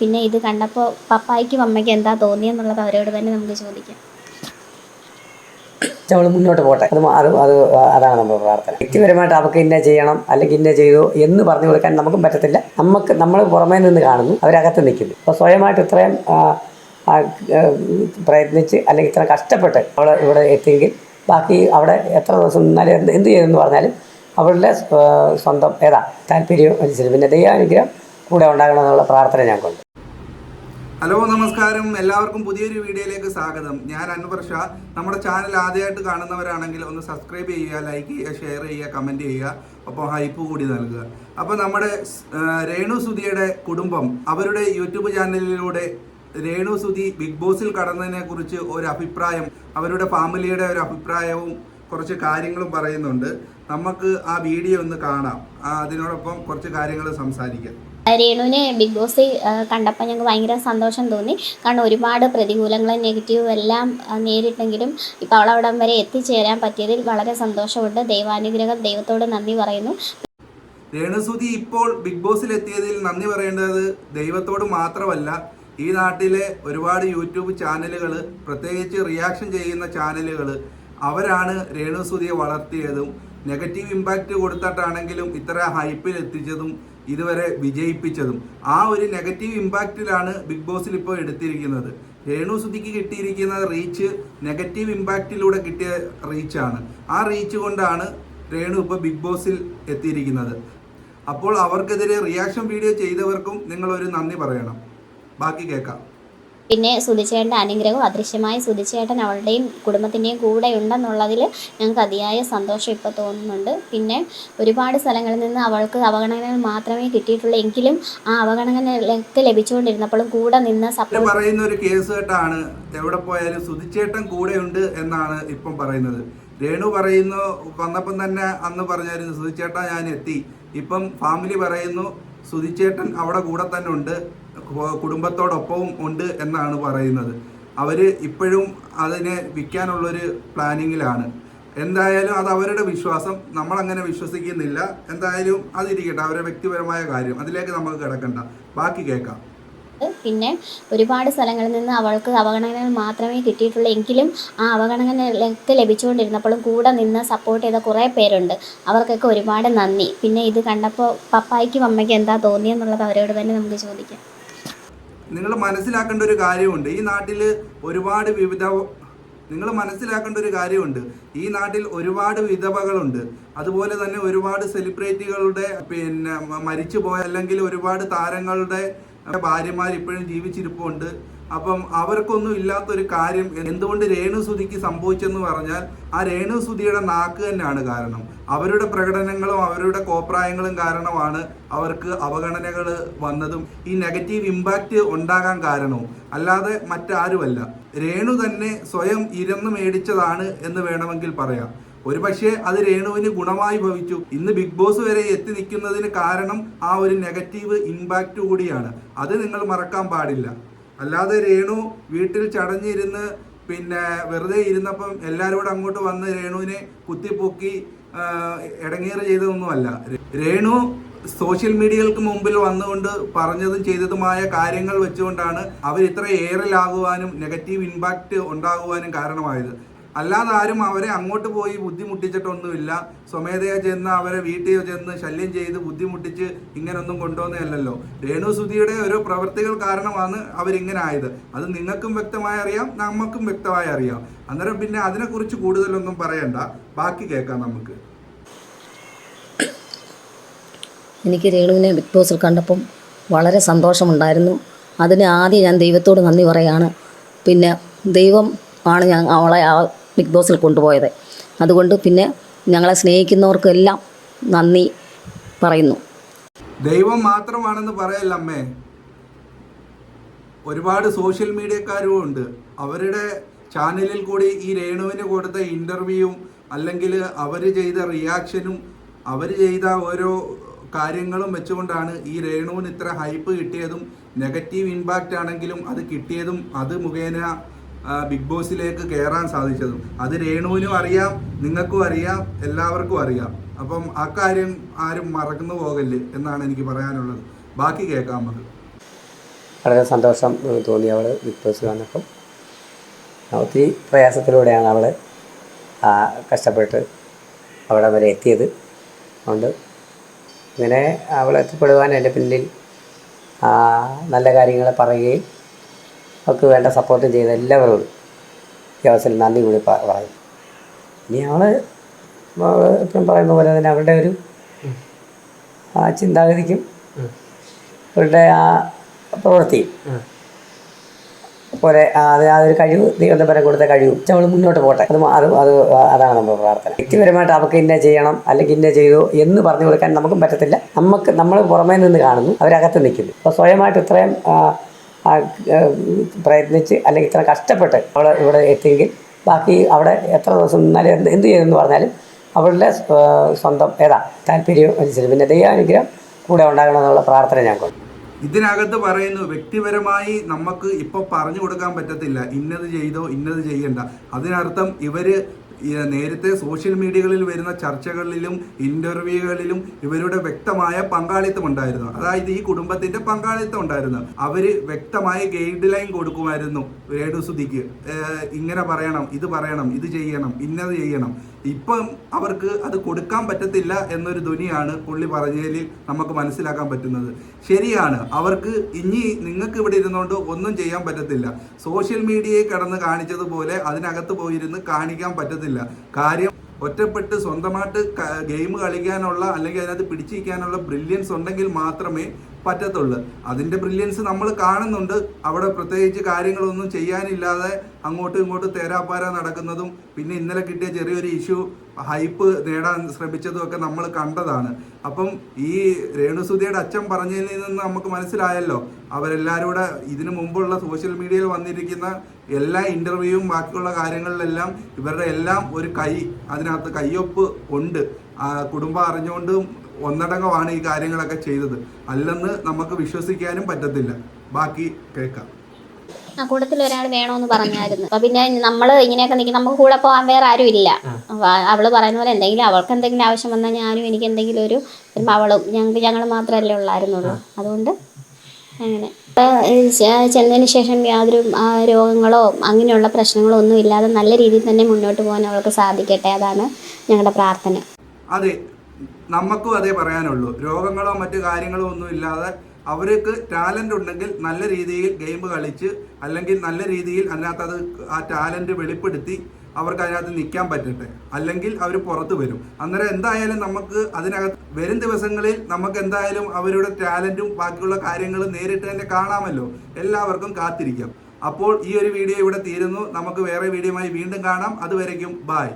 പിന്നെ ഇത് കണ്ടപ്പോൾ പപ്പായ്ക്കും അമ്മയ്ക്കും എന്താ തോന്നിയെന്നുള്ളത് അവരോട് തന്നെ നമുക്ക് ചോദിക്കാം. നമ്മൾ മുന്നോട്ട് പോട്ടെ. അത് അത് അത് അതാണ് നമ്മുടെ പ്രാർത്ഥന. വ്യക്തിപരമായിട്ട് അവർക്ക് ഇന്ന ചെയ്യണം അല്ലെങ്കിൽ ഇന്ന ചെയ്തു എന്ന് പറഞ്ഞു കൊടുക്കാൻ നമുക്കും പറ്റത്തില്ല. നമുക്ക് നമ്മൾ പുറമേ നിന്ന് കാണുന്നു അവരകത്ത് നിൽക്കുന്നു. അപ്പോൾ സ്വയമായിട്ട് ഇത്രയും പ്രയത്നിച്ച് അല്ലെങ്കിൽ ഇത്ര കഷ്ടപ്പെട്ട് അവൾ ഇവിടെ എത്തിയെങ്കിൽ ബാക്കി അവിടെ എത്ര ദിവസം നിന്നാലും എന്ത് ചെയ്തെന്ന് പറഞ്ഞാലും അവളുടെ സ്വ- സ്വന്തം ഏതാ താല്പര്യം അനുസരിച്ച്. പിന്നെ ദൈവാനുഗ്രഹം കൂടെ ഉണ്ടാകണമെന്നുള്ള പ്രാർത്ഥന ഞങ്ങൾക്കുണ്ട്. ഹലോ നമസ്കാരം. എല്ലാവർക്കും പുതിയൊരു വീഡിയോയിലേക്ക് സ്വാഗതം. ഞാൻ അൻവർ നമ്മുടെ ചാനൽ ആദ്യമായിട്ട് കാണുന്നവരാണെങ്കിൽ ഒന്ന് സബ്സ്ക്രൈബ് ചെയ്യുക ലൈക്ക് ചെയ്യുക ഷെയർ ചെയ്യുക കമന്റ് ചെയ്യുക. ഒപ്പം ഹൈപ്പ് കൂടി നൽകുക. അപ്പോൾ നമ്മുടെ രേണു സുധിയുടെ കുടുംബം അവരുടെ യൂട്യൂബ് ചാനലിലൂടെ രേണു സുധി ബിഗ് ബോസിൽ കടന്നതിനെ കുറിച്ച് ഒരു അഭിപ്രായം അവരുടെ ഫാമിലിയുടെ ഒരു അഭിപ്രായവും കുറച്ച് കാര്യങ്ങളും പറയുന്നുണ്ട്. നമുക്ക് ആ വീഡിയോ ഒന്ന് കാണാം. അതിനോടൊപ്പം കുറച്ച് കാര്യങ്ങൾ സംസാരിക്കാം. രേണുവിനെ ബിഗ് ബോസ് കണ്ടപ്പോൾ ഞങ്ങൾക്ക് ഭയങ്കര സന്തോഷം തോന്നി. കാരണം ഒരുപാട് പ്രതികൂലങ്ങളും നെഗറ്റീവും എല്ലാം നേരിട്ടെങ്കിലും ഇപ്പോൾ അവളവിടം വരെ എത്തിച്ചേരാൻ പറ്റിയതിൽ വളരെ സന്തോഷമുണ്ട്. ദൈവാനുഗ്രഹം ദൈവത്തോട് നന്ദി പറയുന്നു. രേണുസുതി ഇപ്പോൾ ബിഗ് ബോസിൽ എത്തിയതിൽ നന്ദി പറയേണ്ടത് ദൈവത്തോട് മാത്രമല്ല ഈ നാട്ടിലെ ഒരുപാട് യൂട്യൂബ് ചാനലുകൾ പ്രത്യേകിച്ച് റിയാക്ഷൻ ചെയ്യുന്ന ചാനലുകൾ അവരാണ് രേണുസുതിയെ വളർത്തിയതും നെഗറ്റീവ് ഇമ്പാക്റ്റ് കൊടുത്തിട്ടാണെങ്കിലും ഇത്ര ഹൈപ്പിൽ എത്തിച്ചതും ഇതുവരെ വിജയിപ്പിച്ചതും. ആ ഒരു നെഗറ്റീവ് ഇമ്പാക്റ്റിലാണ് ബിഗ് ബോസിൽ ഇപ്പോൾ എടുത്തിരിക്കുന്നത്. രേണു സുധിക്ക് കിട്ടിയിരിക്കുന്ന റീച്ച് നെഗറ്റീവ് ഇമ്പാക്റ്റിലൂടെ കിട്ടിയ റീച്ചാണ് ആ റീച്ച് കൊണ്ടാണ് രേണു ഇപ്പോൾ ബിഗ് ബോസിൽ എത്തിയിരിക്കുന്നത്. അപ്പോൾ അവർക്കെതിരെ റിയാക്ഷൻ വീഡിയോ ചെയ്തവർക്കും നിങ്ങളൊരു നന്ദി പറയണം. ബാക്കി കേൾക്കാം. പിന്നെ സുധിച്ചേട്ടന്റെ അനുഗ്രഹവും അദൃശ്യമായ സുധിച്ചേട്ടൻ അവളുടെയും കുടുംബത്തിന്റെയും കൂടെ ഉണ്ടെന്നുള്ളതിൽ ഞങ്ങൾക്ക് അതിയായ സന്തോഷം ഇപ്പോൾ തോന്നുന്നുണ്ട്. പിന്നെ ഒരുപാട് സ്ഥലങ്ങളിൽ നിന്ന് അവൾക്ക് അവഗണനകൾ മാത്രമേ കിട്ടിയിട്ടുള്ളൂ. എങ്കിലും ആ അവഗണനകളൊക്കെ ലഭിച്ചുകൊണ്ടിരുന്നപ്പോഴും കൂടെ നിന്ന് സപ്ലൈ സപ്പോർട്ട് പറയുന്ന ഒരു കേസ് കേട്ടാണ് എവിടെ പോയാലും സുധിച്ചേട്ടൻ ഉണ്ട് എന്നാണ് ഇപ്പം പറയുന്നത്. രേണു പറയുന്നു വന്നപ്പം തന്നെ അന്ന് പറഞ്ഞായിരുന്നു സുധിച്ചേട്ടൻ ഞാൻ എത്തി. ഇപ്പം ഫാമിലി പറയുന്നു സുധിച്ചേട്ടൻ അവിടെ കൂടെ തന്നെ ഉണ്ട്. കുടുംബത്തോടൊപ്പവും ഉണ്ട് എന്നാണ് പറയുന്നത്. അവർ ഇപ്പോഴും അതിനെ വിൽക്കാനുള്ളൊരു പ്ലാനിങ്ങിലാണ്. എന്തായാലും അത് അവരുടെ വിശ്വാസം. നമ്മളങ്ങനെ വിശ്വസിക്കുന്നില്ല. എന്തായാലും അതിരിക്കട്ടെ. അവരുടെ വ്യക്തിപരമായ കാര്യം. അതിലേക്ക് നമുക്ക് കിടക്കണ്ട. ബാക്കി കേൾക്കാം. പിന്നെ ഒരുപാട് സ്ഥലങ്ങളിൽ നിന്ന് അവൾക്ക് അവഗണനകൾ മാത്രമേ കിട്ടിയിട്ടുള്ളൂ. എങ്കിലും ആ അവഗണനകളൊക്കെ ലഭിച്ചുകൊണ്ടിരുന്നപ്പോഴും കൂടെ നിന്ന് സപ്പോർട്ട് ചെയ്ത കുറേ പേരുണ്ട്. അവർക്കൊക്കെ ഒരുപാട് നന്ദി. പിന്നെ ഇത് കണ്ടപ്പോൾ പപ്പായ്ക്കും അമ്മയ്ക്കും എന്താ തോന്നിയെന്നുള്ളത് അവരോട് തന്നെ നമുക്ക് ചോദിക്കാം. നിങ്ങൾ മനസ്സിലാക്കേണ്ട ഒരു കാര്യമുണ്ട്. ഈ നാട്ടിൽ ഒരുപാട് വിവിധ നിങ്ങൾ മനസ്സിലാക്കേണ്ട ഒരു കാര്യമുണ്ട്. ഈ നാട്ടിൽ ഒരുപാട് വിധവകളുണ്ട്. അതുപോലെ തന്നെ ഒരുപാട് സെലിബ്രിറ്റികളുടെ പിന്നെ മരിച്ചു പോയ അല്ലെങ്കിൽ ഒരുപാട് താരങ്ങളുടെ ഭാര്യമാർ ഇപ്പോഴും ജീവിച്ചിരിപ്പുണ്ട്. അപ്പം അവർക്കൊന്നും ഇല്ലാത്തൊരു കാര്യം എന്തുകൊണ്ട് രേണുസുതിക്ക് സംഭവിച്ചെന്ന് പറഞ്ഞാൽ ആ രേണുസുതിയുടെ നാക്ക് തന്നെയാണ് കാരണം. അവരുടെ പ്രകടനങ്ങളും അവരുടെ കോപ്രായങ്ങളും കാരണമാണ് അവർക്ക് അവഗണനകൾ വന്നതും ഈ നെഗറ്റീവ് ഇമ്പാക്റ്റ് ഉണ്ടാകാൻ കാരണവും. അല്ലാതെ മറ്റാരുമല്ല. രേണു തന്നെ സ്വയം ഇരന്ന് മേടിച്ചതാണ് എന്ന് വേണമെങ്കിൽ പറയാം. ഒരു പക്ഷേ അത് രേണുവിന് ഗുണമായി ഭവിച്ചു. ഇന്ന് ബിഗ് ബോസ് വരെ എത്തി നിൽക്കുന്നതിന് കാരണം ആ ഒരു നെഗറ്റീവ് ഇമ്പാക്റ്റ് കൂടിയാണ്. അത് നിങ്ങൾ മറക്കാൻ പാടില്ല. അല്ലാതെ രേണു വീട്ടിൽ ചടഞ്ഞിരുന്ന് പിന്നെ വെറുതെ ഇരുന്നപ്പം എല്ലാവരും കൂടെ അങ്ങോട്ട് വന്ന് രേണുവിനെ കുത്തിപ്പൊക്കി ഇടങ്ങേറ് ചെയ്തതൊന്നുമല്ല. രേണു സോഷ്യൽ മീഡിയകൾക്ക് മുമ്പിൽ വന്നുകൊണ്ട് പറഞ്ഞതും ചെയ്തതുമായ കാര്യങ്ങൾ വെച്ചുകൊണ്ടാണ് അവർ ഇത്ര ഏറലാകുവാനും നെഗറ്റീവ് ഇമ്പാക്റ്റ് ഉണ്ടാകുവാനും കാരണമായത്. അല്ലാതെ ആരും അവരെ അങ്ങോട്ട് പോയി ബുദ്ധിമുട്ടിച്ചിട്ടൊന്നുമില്ല. സ്വമേധയാ ചെന്ന് അവരെ വീട്ടിൽ ചെന്ന് ശല്യം ചെയ്ത് ബുദ്ധിമുട്ടിച്ച് ഇങ്ങനൊന്നും കൊണ്ടുവന്നതല്ലല്ലോ. രേണു സുധിയുടെ ഓരോ പ്രവൃത്തികൾ കാരണമാണ് അവരിങ്ങനെ ആയത്. അത് നിങ്ങൾക്കും വ്യക്തമായി അറിയാം നമുക്കും വ്യക്തമായി അറിയാം. അന്നേരം പിന്നെ അതിനെക്കുറിച്ച് കൂടുതലൊന്നും പറയണ്ട. ബാക്കി കേൾക്കാം നമുക്ക്. എനിക്ക് രേണുവിനെ ബിഗ് ബോസിൽ കണ്ടപ്പം വളരെ സന്തോഷമുണ്ടായിരുന്നു. അതിന് ആദ്യം ഞാൻ ദൈവത്തോട് നന്ദി പറയാണ്. പിന്നെ ദൈവം ആണ് ഞാൻ അവളെ ബിഗ് ബോസിൽ കൊണ്ടുപോയത്. അതുകൊണ്ട് പിന്നെ ഞങ്ങളെ സ്നേഹിക്കുന്നവർക്കെല്ലാം നന്ദി പറയുന്നു. ദൈവം മാത്രമാണെന്ന് പറയല്ല അമ്മേ. ഒരുപാട് സോഷ്യൽ മീഡിയക്കാരും ഉണ്ട്. അവരുടെ ചാനലിൽ കൂടി ഈ രേണുവിന് കൊടുത്ത ഇന്റർവ്യൂവും അല്ലെങ്കിൽ അവർ ചെയ്ത റിയാക്ഷനും അവർ ചെയ്ത ഓരോ കാര്യങ്ങളും വെച്ചുകൊണ്ടാണ് ഈ രേണുവിന് ഇത്ര ഹൈപ്പ് കിട്ടിയതും നെഗറ്റീവ് ഇമ്പാക്റ്റ് ആണെങ്കിലും അത് കിട്ടിയതും അത് മുഖേന ബിഗ് ബോസിലേക്ക് കയറാൻ സാധിച്ചതും. അത് രേണുവിനും അറിയാം നിങ്ങൾക്കും അറിയാം എല്ലാവർക്കും അറിയാം. അപ്പം ആ കാര്യം ആരും മറന്നു പോകല്ല് എന്നാണ് എനിക്ക് പറയാനുള്ളത്. ബാക്കി കേൾക്കാം വളരെ സന്തോഷം തോന്നി അവൾ ബിഗ് ബോസ് വന്നപ്പം. ഒത്തിരി പ്രയാസത്തിലൂടെയാണ് അവൾ കഷ്ടപ്പെട്ട് അവിടെ വരെ എത്തിയത്. അതുകൊണ്ട് ഇങ്ങനെ അവൾ എത്തിപ്പെടുവാൻ എന്റെ പിന്നിൽ നല്ല കാര്യങ്ങൾ പറയുകയും അവർക്ക് വേണ്ട സപ്പോർട്ട് ചെയ്ത എല്ലാവരോടും ഈ അവസരം നന്ദി കൂടി പറയും. ഇനി അവൾ എപ്പോഴും പറയുന്ന പോലെ തന്നെ അവരുടെ ഒരു ആ ചിന്താഗതിക്കും അവരുടെ ആ പ്രവൃത്തിയും പോലെ അത് ആ ഒരു കഴിവ് ദൈവന്തപരം കൊടുത്ത കഴിവും നമ്മൾ മുന്നോട്ട് പോട്ടെ. അത് അത് അത് അതാണ് നമ്മുടെ പ്രാർത്ഥന. വ്യക്തിപരമായിട്ട് അവർക്ക് ഇന്ന ചെയ്യണം അല്ലെങ്കിൽ ഇന്ന ചെയ്തു എന്ന് പറഞ്ഞു കൊടുക്കാൻ നമുക്കും പറ്റത്തില്ല. നമുക്ക് നമ്മൾ പുറമേ നിന്ന് കാണുന്നു അവരകത്ത് നിൽക്കുന്നു. അപ്പോൾ സ്വയമായിട്ട് ഇത്രയും പ്രയത്നിച്ച് അല്ലെങ്കിൽ ഇത്ര കഷ്ടപ്പെട്ട് അവൾ ഇവിടെ എത്തിയെങ്കിൽ ബാക്കി അവിടെ എത്ര ദിവസം നിന്നാലും എന്ത് എന്ത് ചെയ്തെന്ന് പറഞ്ഞാലും അവളുടെ സ്വന്തം ഏതാ താല്പര്യം അനുസരിച്ച്. പിന്നെ ദൈവാനുഗ്രഹം കൂടെ ഉണ്ടാകണം എന്നുള്ള പ്രാർത്ഥന ഞാൻ കൊണ്ട്. ഇതിനകത്ത് പറയുന്നു വ്യക്തിപരമായി നമുക്ക് ഇപ്പോൾ പറഞ്ഞു കൊടുക്കാൻ പറ്റത്തില്ല. ഇന്നത് ചെയ്തോ ഇന്നത് ചെയ്യണ്ട. അതിനർത്ഥം ഇവർ ഈ നേരത്തെ സോഷ്യൽ മീഡിയകളിൽ വരുന്ന ചർച്ചകളിലും ഇന്റർവ്യൂകളിലും ഇവരുടെ വ്യക്തമായ പങ്കാളിത്തം ഉണ്ടായിരുന്നു. അതായത് ഈ കുടുംബത്തിന്റെ പങ്കാളിത്തം ഉണ്ടായിരുന്നു. അവർ വ്യക്തമായ ഗൈഡ് ലൈൻ കൊടുക്കുമായിരുന്നു രേണുസുതിക്ക് ഇങ്ങനെ പറയണം ഇത് പറയണം ഇത് ചെയ്യണം ഇന്നത് ചെയ്യണം. ഇപ്പം അവർക്ക് അത് കൊടുക്കാൻ പറ്റത്തില്ല എന്നൊരു ധ്വനിയാണ് പുള്ളി പറഞ്ഞതിൽ നമുക്ക് മനസ്സിലാക്കാൻ പറ്റുന്നത്. ശരിയാണ് അവർക്ക് ഇനി നിങ്ങൾക്ക് ഇവിടെ ഇരുന്നുകൊണ്ട് ഒന്നും ചെയ്യാൻ പറ്റത്തില്ല. സോഷ്യൽ മീഡിയയെ കടന്ന് കാണിച്ചതുപോലെ അതിനകത്ത് പോയിരുന്ന് കാണിക്കാൻ പറ്റത്തില്ല. കാര്യം ഒറ്റപ്പെട്ട് സ്വന്തമായിട്ട് ഗെയിം കളിക്കാനുള്ള അല്ലെങ്കിൽ അതിനകത്ത് പിടിച്ചിരിക്കാനുള്ള ബ്രില്യൻസ് ഉണ്ടെങ്കിൽ മാത്രമേ പറ്റത്തുള്ളൂ. അതിന്റെ ബ്രില്യൻസ് നമ്മൾ കാണുന്നുണ്ട്. അവിടെ പ്രത്യേകിച്ച് കാര്യങ്ങളൊന്നും ചെയ്യാനില്ലാതെ അങ്ങോട്ടും ഇങ്ങോട്ടും തേരാപ്പാര നടക്കുന്നതും പിന്നെ ഇന്നലെ കിട്ടിയ ചെറിയൊരു ഇഷ്യൂ ഹൈപ്പ് നേടാൻ ശ്രമിച്ചതും ഒക്കെ നമ്മൾ കണ്ടതാണ്. അപ്പം ഈ രേണുസുതിയുടെ അച്ഛൻ പറഞ്ഞതിൽ നിന്ന് നമുക്ക് മനസ്സിലായല്ലോ. അവരെല്ലാവരും കൂടെ ഇതിനു മുമ്പുള്ള സോഷ്യൽ മീഡിയയിൽ വന്നിരിക്കുന്ന എല്ലാ ഇന്റർവ്യൂവും ബാക്കിയുള്ള കാര്യങ്ങളിലെല്ലാം ഇവരുടെ എല്ലാം ഒരു കൈ അതിനകത്ത് കയ്യൊപ്പ് ഉണ്ട്. കുടുംബം അറിഞ്ഞുകൊണ്ടും ഒന്നടങ്കമാണ് ഈ കാര്യങ്ങളൊക്കെ ചെയ്തത്. അല്ലെന്ന് നമുക്ക് വിശ്വസിക്കാനും പറ്റത്തില്ല. ബാക്കി കേൾക്കാം. ആ കൂട്ടത്തിൽ ഒരാൾ വേണമെന്ന് പറഞ്ഞായിരുന്നു. അപ്പൊ പിന്നെ നമ്മൾ ഇങ്ങനെയൊക്കെ നിൽക്കും നമുക്ക് കൂടെ പോകാൻ വേറെ ആരും ഇല്ല. അവൾ അവൾ പറയുന്ന പോലെ എന്തെങ്കിലും അവൾക്ക് എന്തെങ്കിലും ആവശ്യം വന്നാൽ ഞാനും എനിക്ക് എന്തെങ്കിലും ഒരു വരുമ്പോൾ അവളും ഞങ്ങൾക്ക് ഞങ്ങൾ മാത്രമല്ലേ ഉള്ളായിരുന്നുള്ളൂ. അതുകൊണ്ട് അങ്ങനെ. ചെന്നതിന് ശേഷം യാതൊരു രോഗങ്ങളോ അങ്ങനെയുള്ള പ്രശ്നങ്ങളോ ഒന്നും ഇല്ലാതെ നല്ല രീതിയിൽ തന്നെ മുന്നോട്ട് പോകാൻ അവൾക്ക് സാധിക്കട്ടെ. അതാണ് ഞങ്ങളുടെ പ്രാർത്ഥന. അതെ. നമുക്കും അതേ പറയാനുള്ളൂ. രോഗങ്ങളോ മറ്റു കാര്യങ്ങളോ ഒന്നും ഇല്ലാതെ അവർക്ക് ടാലന്റ് ഉണ്ടെങ്കിൽ നല്ല രീതിയിൽ ഗെയിം കളിച്ച് അല്ലെങ്കിൽ നല്ല രീതിയിൽ അതിനകത്ത് അത് ആ ടാലന്റ് വെളിപ്പെടുത്തി അവർക്ക് അതിനകത്ത് നിൽക്കാൻ പറ്റട്ടെ. അല്ലെങ്കിൽ അവർ പുറത്ത് വരും. അന്നേരം എന്തായാലും നമുക്ക് അതിനകത്ത് വരും ദിവസങ്ങളിൽ നമുക്ക് എന്തായാലും അവരുടെ ടാലന്റും ബാക്കിയുള്ള കാര്യങ്ങളും നേരിട്ട് തന്നെ കാണാമല്ലോ. എല്ലാവർക്കും കാത്തിരിക്കാം. അപ്പോൾ ഈ ഒരു വീഡിയോ ഇവിടെ തീരുന്നു. നമുക്ക് വേറെ വീഡിയോയുമായി വീണ്ടും കാണാം. അതുവരയ്ക്കും ബായ്